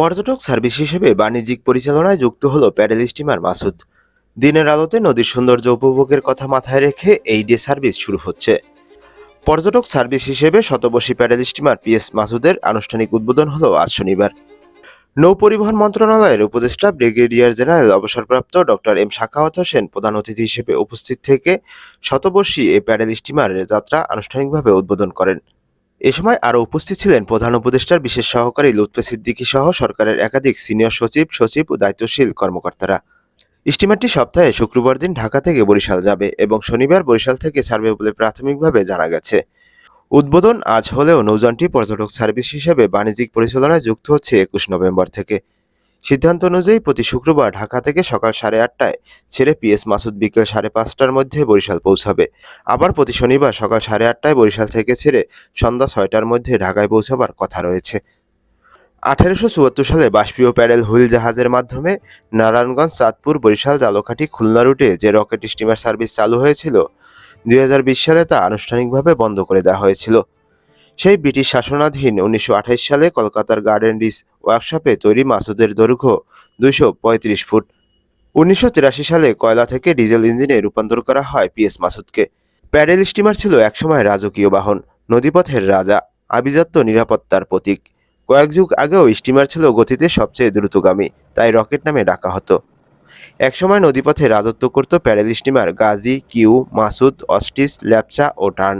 পর্যটক সার্ভিস হিসেবে বাণিজ্যিক পরিচালনায় যুক্ত হলো প্যাডেল স্টিমার মাসুদ। দিনের আলোতে নদীর সৌন্দর্য উপভোগের কথা মাথায় রেখে এই ডে সার্ভিস শুরু হচ্ছে। পর্যটক সার্ভিস হিসেবে শতবর্ষী প্যাডেল স্টিমার পিএস মাসুদের আনুষ্ঠানিক উদ্বোধন হলো আজ শনিবার। নৌ পরিবহন মন্ত্রণালয়ের উপদেষ্টা ব্রিগেডিয়ার জেনারেল অবসরপ্রাপ্ত ডক্টর এম শাখাওয়াত হোসেন প্রধান অতিথি হিসেবে উপস্থিত থেকে শতবর্ষী এই প্যাডেল স্টিমারের যাত্রা আনুষ্ঠানিকভাবে উদ্বোধন করেন। এ সময় আরও উপস্থিত ছিলেন প্রধান উপদেষ্টার বিশেষ সহকারী লুৎফে সিদ্দিকী সহ সরকারের একাধিক সিনিয়র সচিব সচিব ও দায়িত্বশীল কর্মকর্তারা। স্টিমারটি সপ্তাহে শুক্রবার দিন ঢাকা থেকে বরিশাল যাবে এবং শনিবার বরিশাল থেকে ছাড়বে বলে প্রাথমিকভাবে জানা গেছে। উদ্বোধন আজ হলেও নৌযানটি পর্যটক সার্ভিস হিসেবে বাণিজ্যিক পরিচালনায় যুক্ত হচ্ছে একুশ নভেম্বর থেকে। সিদ্ধান্ত অনুযায়ী প্রতি শুক্রবার ঢাকা থেকে সকাল সাড়ে আটটায় ছেড়ে পিএস মাসুদ বিকেল সাড়ে পাঁচটার মধ্যে বরিশাল পৌঁছাবে। আবার প্রতি শনিবার সকাল সাড়ে আটটায় বরিশাল থেকে ছেড়ে সন্ধ্যা ছয়টার মধ্যে ঢাকায় পৌঁছাবার কথা রয়েছে। আঠারোশো চুয়াত্তর সালে বাষ্পীয় প্যাডেল হুইল জাহাজের মাধ্যমে নারায়ণগঞ্জ, চাঁদপুর, বরিশাল, জালকাঠি, খুলনা রুটে যে রকেট স্টিমার সার্ভিস চালু হয়েছিল, দুই হাজার বিশ সালে তা আনুষ্ঠানিকভাবে বন্ধ করে দেওয়া হয়েছিল। সেই ব্রিটিশ শাসনাধীন উনিশশো আঠাশ সালে কলকাতার গার্ডেন রিস ওয়ার্কশপে তৈরি মাসুদের দৈর্ঘ্য দুইশো পঁয়ত্রিশ ফুট। উনিশশো তিরাশি সালে কয়লা থেকে ডিজেল ইঞ্জিনে রূপান্তর করা হয় পিএস মাসুদকে। প্যাডেল স্টিমার ছিল একসময় রাজকীয় বাহন, নদীপথের রাজা, আভিজাত্য নিরাপত্তার প্রতীক। কয়েক যুগ আগেও স্টিমার ছিল গতিতে সবচেয়ে দ্রুতগামী, তাই রকেট নামে ডাকা হতো। একসময় নদীপথে রাজত্ব করত paddle steamer Gazi, Kiwi, Masud, Ostrich, Lepcha ও টার্ন।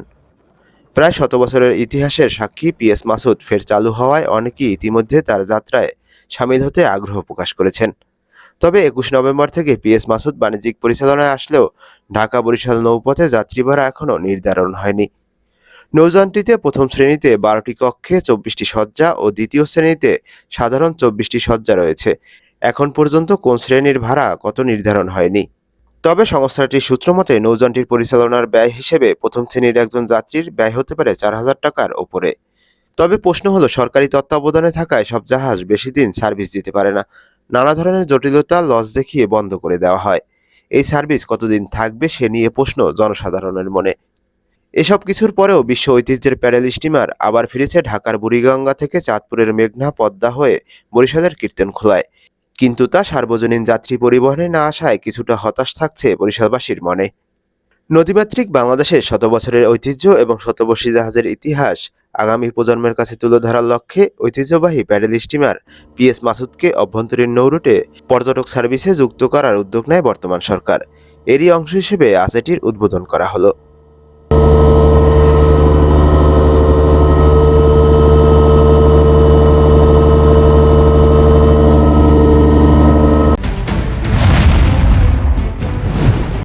প্রায় শত বছরের ইতিহাসের সাক্ষী পিএস মাসুদ ফের চালু হওয়ায় অনেকেই ইতিমধ্যে তার যাত্রায় সামিল হতে আগ্রহ প্রকাশ করেছেন। তবে একুশ নভেম্বর থেকে পিএস মাসুদ বাণিজ্যিক পরিচালনায় আসলেও ঢাকা বরিশাল নৌপথে যাত্রী ভাড়া এখনও নির্ধারণ হয়নি। নৌযানটিতে প্রথম শ্রেণীতে বারোটি কক্ষে চব্বিশটি শয্যা ও দ্বিতীয় শ্রেণীতে সাধারণ চব্বিশটি শয্যা রয়েছে। এখন পর্যন্ত কোন শ্রেণির ভাড়া কত নির্ধারণ হয়নি। তবে সংস্থাটির সূত্রমতে নৌযানটির পরিচালনার ব্যয় হিসেবে প্রথম শ্রেণির একজন যাত্রীর ব্যয় হতে পারে চার হাজার টাকার ওপরে। তবে প্রশ্ন হলো, সরকারি তত্ত্বাবধানে থাকায় সব জাহাজ বেশি দিন সার্ভিস দিতে পারে না। নানা ধরনের জটিলতা লস দেখিয়ে বন্ধ করে দেওয়া হয়। এই সার্ভিস কতদিন থাকবে সে নিয়ে প্রশ্ন জনসাধারণের মনে। এসব কিছুর পরেও বিশ্ব ঐতিহ্যের প্যাডেল স্টিমার আবার ফিরেছে ঢাকার বুড়িগঙ্গা থেকে চাঁদপুরের মেঘনা পদ্মা হয়ে বরিশালের কীর্তনখোলায়। কিন্তু তা সার্বজনীন যাত্রী পরিবহনে না আসায় কিছুটা হতাশ থাকছে বরিশালবাসীর মনে। নদীমাতৃক বাংলাদেশের শত বছরের ঐতিহ্য এবং শতবর্ষী জাহাজের ইতিহাস আগামী প্রজন্মের কাছে তুলে ধরার লক্ষ্যে ঐতিহ্যবাহী প্যাডেল স্টিমার পিএস মাসুদকে অভ্যন্তরীণ নৌরুটে পর্যটক সার্ভিসে যুক্ত করার উদ্যোগ নেয় বর্তমান সরকার। এরই অংশ হিসেবে আজ এটির উদ্বোধন করা হলো।